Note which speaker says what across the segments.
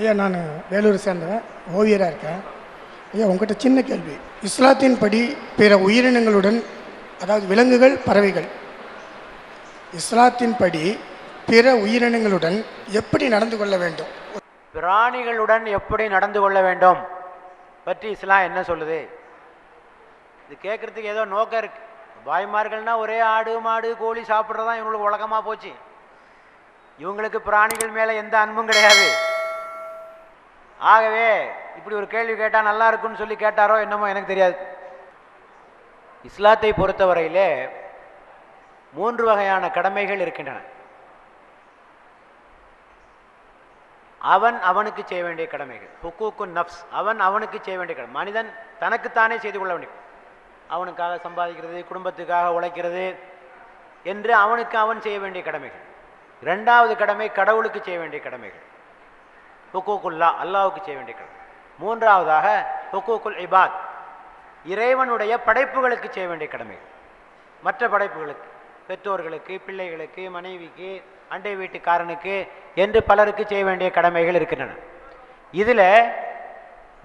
Speaker 1: ஐயா நான் வேலூர் சேர்ந்தவன் ஓவியராக இருக்கேன். ஐயா உங்ககிட்ட சின்ன கேள்வி. இஸ்லாத்தின் படி பிற உயிரினங்களுடன் அதாவது விலங்குகள் பறவைகள். இஸ்லாத்தின் படி பிற உயிரினங்களுடன் எப்படி நடந்து கொள்ள வேண்டும்?
Speaker 2: பிராணிகளுடன் எப்படி நடந்து கொள்ள வேண்டும்? பற்றி இஸ்லாம் என்ன சொல்லுது? இது கேட்குறதுக்கு ஏதோ நோக்கம் இருக்கு. பாய்மார்கள்னா ஒரே ஆடு மாடு கோழி சாப்பிட்றதான் இவங்களுக்கு உலகமாக போச்சு. இவங்களுக்கு பிராணிகள் மேலே எந்த அன்பும் கிடையாது. ஆகவே இப்படி ஒரு கேள்வி கேட்டால் நல்லா இருக்குன்னு சொல்லி கேட்டாரோ என்னமோ எனக்கு தெரியாது. இஸ்லாத்தை பொறுத்தவரையிலே மூன்று வகையான கடமைகள் இருக்கின்றன. அவன் அவனுக்கு செய்ய வேண்டிய கடமைகள். ஹுக்கூக்கு நப்ஸ் அவன் அவனுக்கு செய்ய வேண்டிய கடமை. மனிதன் தனக்குத்தானே செய்து கொள்ள வேண்டும். அவனுக்காக சம்பாதிக்கிறது குடும்பத்துக்காக உழைக்கிறது என்று அவனுக்கு அவன் செய்ய வேண்டிய கடமைகள். இரண்டாவது கடமை கடவுளுக்கு செய்ய வேண்டிய கடமைகள். ஹுக்கூக்குல்லா அல்லாவுக்கு செய்ய வேண்டிய கடமை. மூன்றாவதாக ஹுக்கூக்குல் இபாத். இறைவனுடைய படைப்புகளுக்கு செய்ய வேண்டிய கடமைகள் மற்ற படைப்புகளுக்கு பெற்றோர்களுக்கு பிள்ளைகளுக்கு மனைவிக்கு அண்டை வீட்டுக்காரனுக்கு என்று பலருக்கு செய்ய வேண்டிய கடமைகள் இருக்கின்றன. இதில்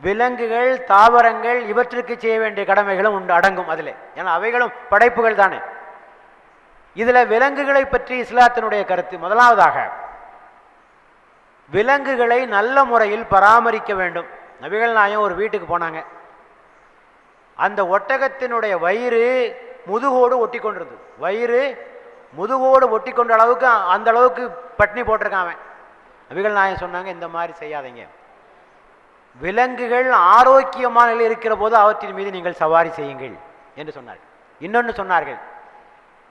Speaker 2: விலங்குகள் தாவரங்கள் இவற்றுக்கு செய்ய வேண்டிய கடமைகளும் உண்டு அடங்கும் அதில். ஏன்னா அவைகளும் படைப்புகள் தானே. இதில் விலங்குகளை பற்றி இஸ்லாத்தினுடைய கருத்து. முதலாவதாக விலங்குகளை நல்ல முறையில் பராமரிக்க வேண்டும். நபிகள் நாயம் ஒரு வீட்டுக்கு போனாங்க. அந்த ஒட்டகத்தினுடைய வயிறு முதுகோடு ஒட்டி கொண்டிருந்தது வயிறு முதுகோடு ஒட்டி கொண்ட அளவுக்கு அந்த அளவுக்கு பட்னி போட்டிருக்கான் அவன். நபிகள் நாயம் சொன்னாங்க இந்த மாதிரி செய்யாதீங்க. விலங்குகள் ஆரோக்கியமான நிலையில் இருக்கிற போது அவற்றின் மீது நீங்கள் சவாரி செய்யுங்கள் என்று சொன்னார்கள். இன்னொன்று சொன்னார்கள்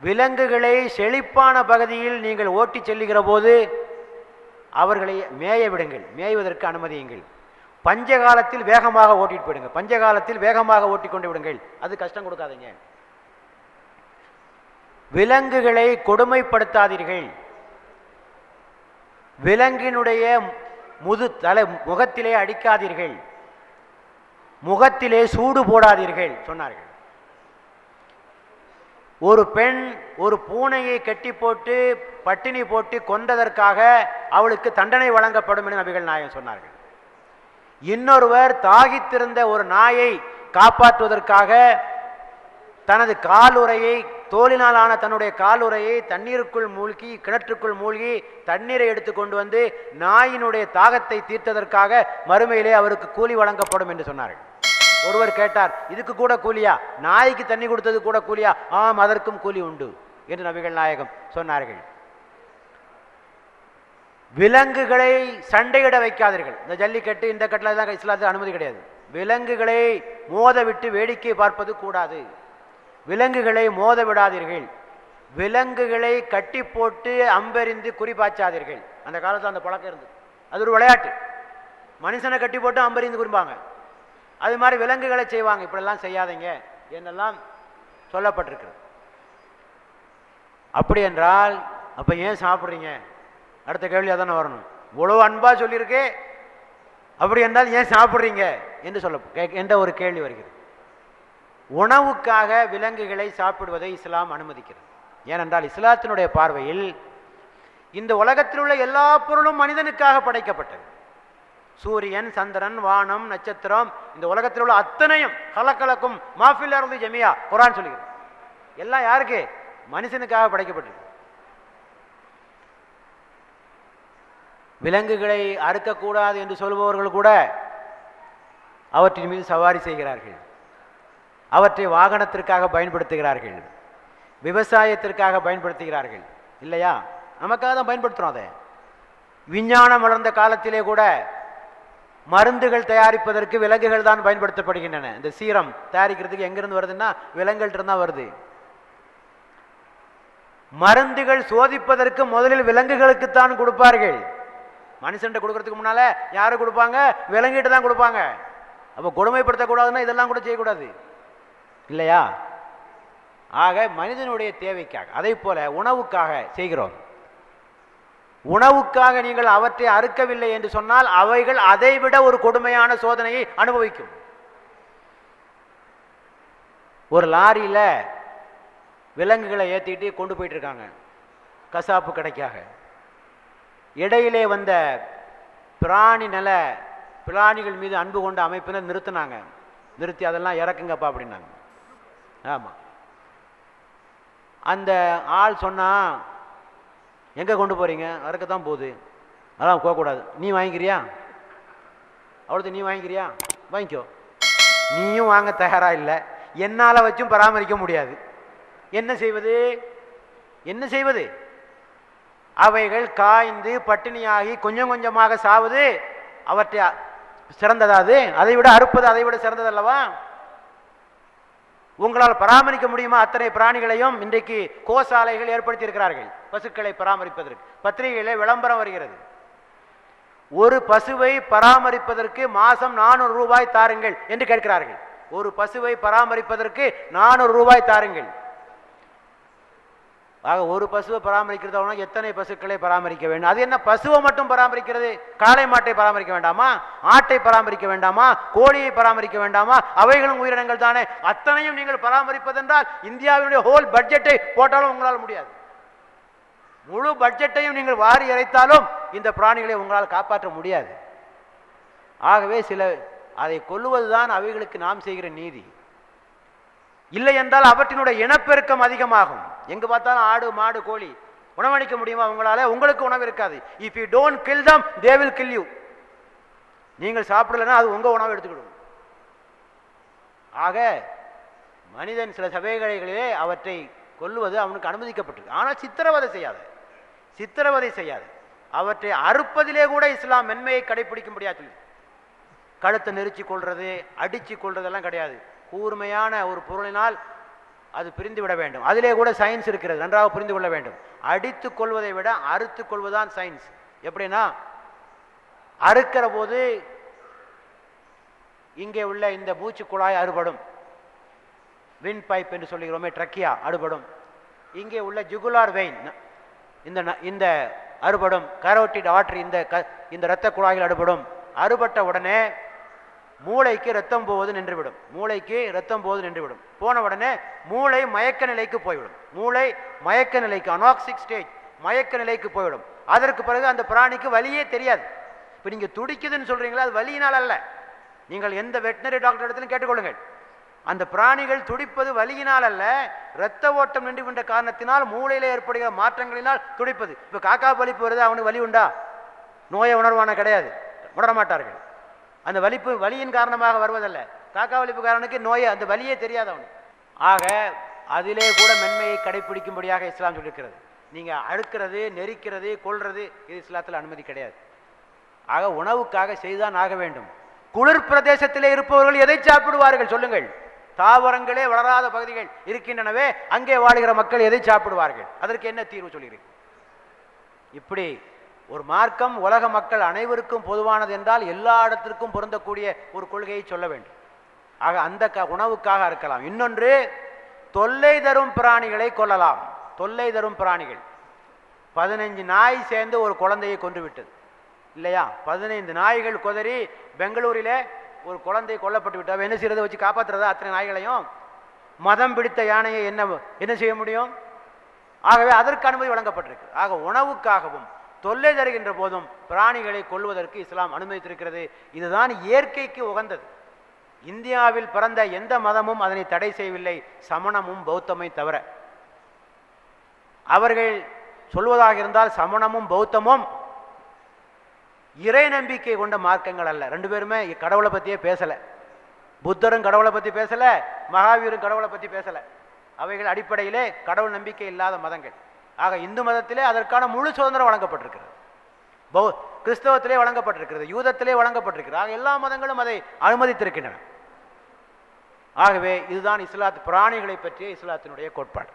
Speaker 2: விலங்குகளை செழிப்பான பகுதியில் நீங்கள் ஓட்டி செல்லுகிற போது அவர்களை மேய விடுங்கள் மேய்வதற்கு அனுமதியுங்கள். பஞ்ச காலத்தில் வேகமாக ஓட்டிட்டு போயிடுங்க. பஞ்ச காலத்தில் வேகமாக ஓட்டி கொண்டு விடுங்கள். அது கஷ்டம் கொடுக்காதீங்க. விலங்குகளை கொடுமைப்படுத்தாதீர்கள். விலங்கினுடைய முது தலை முகத்திலே அடிக்காதீர்கள். முகத்திலே சூடு போடாதீர்கள் சொன்னார்கள். ஒரு பெண் ஒரு பூனையை கட்டி போட்டு பட்டினி போட்டு கொன்றதற்காக அவளுக்கு தண்டனை வழங்கப்படும் என்று நபிகள் நாயகம் சொன்னார்கள். இன்னொருவர் தாகித்திருந்த ஒரு நாயை காப்பாற்றுவதற்காக தனது காலுரையை தோலினாலான தன்னுடைய காலுரையை தண்ணீருக்குள் மூழ்கி கிணற்றுக்குள் மூழ்கி தண்ணீரை எடுத்து கொண்டு வந்து நாயினுடைய தாகத்தை தீர்த்ததற்காக மறுமையிலே அவருக்கு கூலி வழங்கப்படும் என்று சொன்னார்கள். ஒருவர் கேட்டார் இதுக்கு கூட கூலியா? நாய்க்கு தண்ணி கொடுத்தது கூட கூலியா? ஆம் அதற்கும் கூலி உண்டு என்று நபிகள் நாயகம் சொன்னார்கள். விலங்குகளை சண்டையிட வைக்காதீர்கள். இந்த ஜல்லிக்கட்டு இந்த கட்டில் தான் இஸ்லாத்தில் அனுமதி கிடையாது. விலங்குகளை மோத விட்டு வேடிக்கை பார்ப்பது கூடாது. விலங்குகளை மோத விடாதீர்கள் விலங்குகளை கட்டி போட்டு அம்பெறிந்து குறிப்பாச்சாதீர்கள் அந்த காலத்தில் அந்த பழக்கம் இருந்தது. அது ஒரு விளையாட்டு. மனுஷனை கட்டி போட்டு அம்பெறிந்து குறிப்பாங்க. அது மாதிரி விலங்குகளை செய்வாங்க. இப்படிலாம் செய்யாதீங்க. என்னெல்லாம் சொல்லப்பட்டிருக்கிறது. அப்படி என்றால் அப்போ ஏன் சாப்பிட்றீங்க? அடுத்த கேள்வி அதானே வரணும். இவ்வளோ அன்பாக சொல்லியிருக்கே. அப்படி என்றால் ஏன் சாப்பிட்றீங்க? என்று சொல்ல கே- என்ற ஒரு கேள்வி வருகிறது. உணவுக்காக விலங்குகளை சாப்பிடுவதை இஸ்லாம் அனுமதிக்கிறது. ஏனென்றால் இஸ்லாத்தினுடைய பார்வையில் இந்த உலகத்தில் உள்ள எல்லா பொருளும் மனிதனுக்காக படைக்கப்பட்டது. சூரியன் சந்திரன் வானம் நட்சத்திரம் இந்த உலகத்தில் உள்ள அத்தனையும் கலக்கலக்கும் மாஃபில் அருந்து ஜெமியா குரான் சொல்லுகிறது எல்லாம் யாருக்கு? மனுஷனுக்காக படைக்கப்பட்டது விலங்குகளை அறுக்கக்கூடாது என்று சொல்பவர்கள் கூட அவற்றின் மீது சவாரி செய்கிறார்கள். அவற்றை வாகனத்திற்காக பயன்படுத்துகிறார்கள். விவசாயத்திற்காக பயன்படுத்துகிறார்கள். இல்லையா? நமக்காக தான் பயன்படுத்துகிறோம் அதை. விஞ்ஞானம் வளர்ந்த காலத்திலே கூட மருந்துகள் தயாரிப்பதற்கு விலங்குகள் தான் பயன்படுத்தப்படுகின்றன. இந்த சீரம் தயாரிக்கிறதுக்கு எங்கிருந்து வருதுன்னா விலங்குகள்ட்ட தான் வருது. மருந்துகள் சோதிப்பதற்கு முதலில் விலங்குகளுக்குத்தான் கொடுப்பார்கள். மனுஷன் கொடுக்கறதுக்கு முன்னால யாரு கொடுப்பாங்க? விலங்கிட்டு தான் கொடுப்பாங்க. அப்போ கொடுமைப்படுத்தக்கூடாதுன்னா இதெல்லாம் கூட செய்யக்கூடாது. இல்லையா? ஆக மனிதனுடைய தேவைக்காக அதே போல உணவுக்காக செய்கிறோம். உணவுக்காக நீங்கள் அவற்றை அறுக்கவில்லை என்று சொன்னால் அவைகள் அதைவிட ஒரு கொடுமையான சோதனையை அனுபவிக்கும். ஒரு லாரியில் விலங்குகளை ஏற்றிட்டு கொண்டு போயிட்டு இருக்காங்க கசாப்பு கடைக்காக. இடையிலே வந்த பிராணி நல பிராணிகள் மீது அன்பு கொண்ட அமைப்பினர் நிறுத்தினாங்க. நிறுத்தி அதெல்லாம் இறக்குங்கப்பா அப்படின்னாங்க. ஆமாம் அந்த ஆள் சொன்னால் எங்கே கொண்டு போகிறீங்க அறுக்க தான் போகுது. அதான் போகக்கூடாது. நீ வாங்கிக்கிறியா? அவ்வளோது நீ வாங்கிக்கிறியா? வாங்கிக்கோ. நீயும் வாங்க தயாராக இல்லை. என்னால் வச்சும் பராமரிக்க முடியாது. என்ன செய்வது? என்ன செய்வது? அவைகள் காய்ந்து பட்டினியாகி கொஞ்சம் கொஞ்சமாக சாவது அவற்றை சிறந்ததாது சிறந்ததா அது? அதை விட அறுப்பது அதை விட சிறந்ததல்லவா உங்களால் பராமரிக்க முடியுமா? அத்தனை பிராணிகளையும் இன்றைக்கு கோசாலைகள் ஏற்படுத்தி இருக்கிறார்கள் பசுக்களை பராமரிப்பதற்கு. பத்திரிகையிலே விளம்பரம் வருகிறது. ஒரு பசுவை பராமரிப்பதற்கு மாசம் நானூறு ரூபாய் தாருங்கள் என்று கேட்கிறார்கள். ஒரு பசுவை பராமரிப்பதற்கு நானூறு ரூபாய் தாருங்கள். ஆக ஒரு பசுவை பராமரிக்கிறதா எத்தனை பசுக்களை பராமரிக்க வேண்டும்? அது என்ன பசுவை மட்டும் பராமரிக்கிறது? காளை மாட்டை பராமரிக்க வேண்டாமா? ஆட்டை பராமரிக்க வேண்டாமா? கோழியை பராமரிக்க வேண்டாமா? அவைகளும் உயிரினங்கள் தானே. அத்தனையும் நீங்கள் பராமரிப்பதென்றால் இந்தியாவினுடைய ஹோல் பட்ஜெட்டை போட்டாலும் உங்களால் முடியாது. முழு பட்ஜெட்டையும் நீங்கள் வாரி இறைத்தாலும் இந்த பிராணிகளை உங்களால் காப்பாற்ற முடியாது. ஆகவே சில அதை கொல்லுவதுதான் அவைகளுக்கு நாம் செய்கிற நீதி. இல்லை என்றால் அவற்றினுடைய இனப்பெருக்கம் அதிகமாகும். எங்கு பார்த்தாலும் ஆடு மாடு கோழி உணவளிக்க முடியுமா உங்களால? உங்களுக்கு உணவு இருக்காது. If you don't kill them they will kill you நீங்கள் சாப்பிடலன்னா அது உங்கள் உணவு எடுத்துக்கிடும். ஆக மனிதன் சில சபைகளிலே அவற்றை கொல்லுவது அவனுக்கு அனுமதிக்கப்பட்டிருக்கு. ஆனால் சித்திரவதை செய்யாது. சித்திரவதை செய்யாது. அவற்றை அறுப்பதிலே கூட இஸ்லாம் மென்மையை கடைபிடிக்க முடியாது கழுத்தை நெரிச்சு கொள்வது அடித்து கொள்றதெல்லாம் கிடையாது. கூர்மையான ஒரு பொருளினால் அது பிரிந்து விட வேண்டும். அதிலே கூட சயின்ஸ் இருக்கிறது நன்றாக புரிந்து கொள்ள வேண்டும். அடித்து கொள்வதை விட அறுத்து கொள்வதுதான் சயின்ஸ் எப்படின்னா அறுக்கிற போது இங்கே உள்ள இந்த மூச்சு குழாய் அறுபடும். வின் பைப் என்று சொல்லுகிறோமே ட்ரக்கியா அறுபடும். இங்கே உள்ள ஜுகுலார் வெயின் இந்த ந- இந்த அறுபடும் கரோட்டிட் ஆற்று இந்த க இந்த இரத்த குழாய்கள் அறுபடும். அறுபட்ட உடனே மூளைக்கு ரத்தம் போவது நின்றுவிடும். மூளைக்கு ரத்தம் போவது நின்றுவிடும். போன உடனே மூளை மயக்க நிலைக்கு போய்விடும். மூளை மயக்க நிலைக்கு அனாக்சிக் ஸ்டேஜ் மயக்க நிலைக்கு போய்விடும். அதற்கு பிறகு அந்த பிராணிக்கு வலியே தெரியாது. இப்போ நீங்கள் துடிக்குதுன்னு சொல்கிறீங்களா அது வலியினால் அல்ல. நீங்கள் எந்த வெட்டினரி டாக்டர் இடத்துலையும் கேட்டுக்கொள்ளுங்கள். அந்த பிராணிகள் துடிப்பது வலியினால் அல்ல இரத்த ஓட்டம் நின்று கொண்ட காரணத்தினால் மூளையில் ஏற்படுகிற மாற்றங்களினால் துடிப்பது. இப்போ காக்கா பலிப்பு வருது? அவனுக்கு வலி உண்டா? நோயை உணர்வான கிடையாது. உணரமாட்டார்கள். அந்த வலிப்பு வலியின் காரணமாக வருவதல்ல. காக்கா வலிப்புக்காரனுக்கு நோயை அந்த வலியே தெரியாது அவனுக்கு. ஆக அதிலே கூட மென்மையை கடைபிடிக்கும்படியாக இஸ்லாம் சொல்லியிருக்கிறது நீங்கள் அழுக்கிறது நெரிக்கிறது கொல்றது இது இஸ்லாத்தில் அனுமதி கிடையாது. ஆக உணவுக்காக செய்துதான் ஆக வேண்டும். குளிர் பிரதேசத்திலே இருப்பவர்கள் எதை சாப்பிடுவார்கள்? சொல்லுங்கள். தாவரங்களே வளராத பகுதிகள் இருக்கின்றனவே அங்கே வாழ்கிற மக்கள் எதை சாப்பிடுவார்கள்? அதற்கு என்ன தீர்வு சொல்கிறேன் இப்படி ஒரு மார்க்கம் உலக மக்கள் அனைவருக்கும் பொதுவானது என்றால் எல்லா இடத்திற்கும் பொருந்தக்கூடிய ஒரு கொள்கையை சொல்ல வேண்டும். ஆக அந்த க உணவுக்காக இருக்கலாம். இன்னொன்று தொல்லை தரும் பிராணிகளை கொல்லலாம். தொல்லை தரும் பிராணிகள். பதினைஞ்சு நாய் சேர்ந்து ஒரு குழந்தையை கொன்று விட்டது. இல்லையா? பதினைந்து நாய்கள் குதறி பெங்களூரிலே ஒரு குழந்தை கொல்லப்பட்டு விட்டால் என்ன செய்யறதை வச்சு காப்பாற்றுறதா அத்தனை நாய்களையும்? மதம் பிடித்த யானையை என்ன என்ன செய்ய முடியும்? ஆகவே அதற்கு அனுமதி வழங்கப்பட்டிருக்கு. ஆக உணவுக்காகவும் தொல்லை தருகின்ற போதும் பிராணிகளை கொல்வதற்கு இஸ்லாம் அனுமதித்திருக்கிறது. இதுதான் இயற்கைக்கு உகந்தது. இந்தியாவில் பிறந்த எந்த மதமும் அதனை தடை செய்யவில்லை. சமணமும் பௌத்தமை தவிர. அவர்கள் சொல்வதாக இருந்தால் சமணமும் பௌத்தமும் இறை நம்பிக்கை கொண்ட மார்க்கங்கள் அல்ல. ரெண்டு பேருமே கடவுளை பற்றியே பேசலை. புத்தரும் கடவுளை பற்றி பேசலை மகாவீரும் கடவுளை பற்றி பேசலை. அவைகள் அடிப்படையிலே கடவுள் நம்பிக்கை இல்லாத மதங்கள். ஆக இந்து மதத்திலே அதற்கான முழு சுதந்திரம் வழங்கப்பட்டிருக்கிறது. பௌ கிறிஸ்தவத்திலே வழங்கப்பட்டிருக்கிறது யூதத்திலே வழங்கப்பட்டிருக்கிறது. ஆக எல்லா மதங்களும் அதை அனுமதித்திருக்கின்றன. ஆகவே இதுதான் இஸ்லாத் பிராணிகளை பற்றிய இஸ்லாத்தினுடைய கோட்பாடு.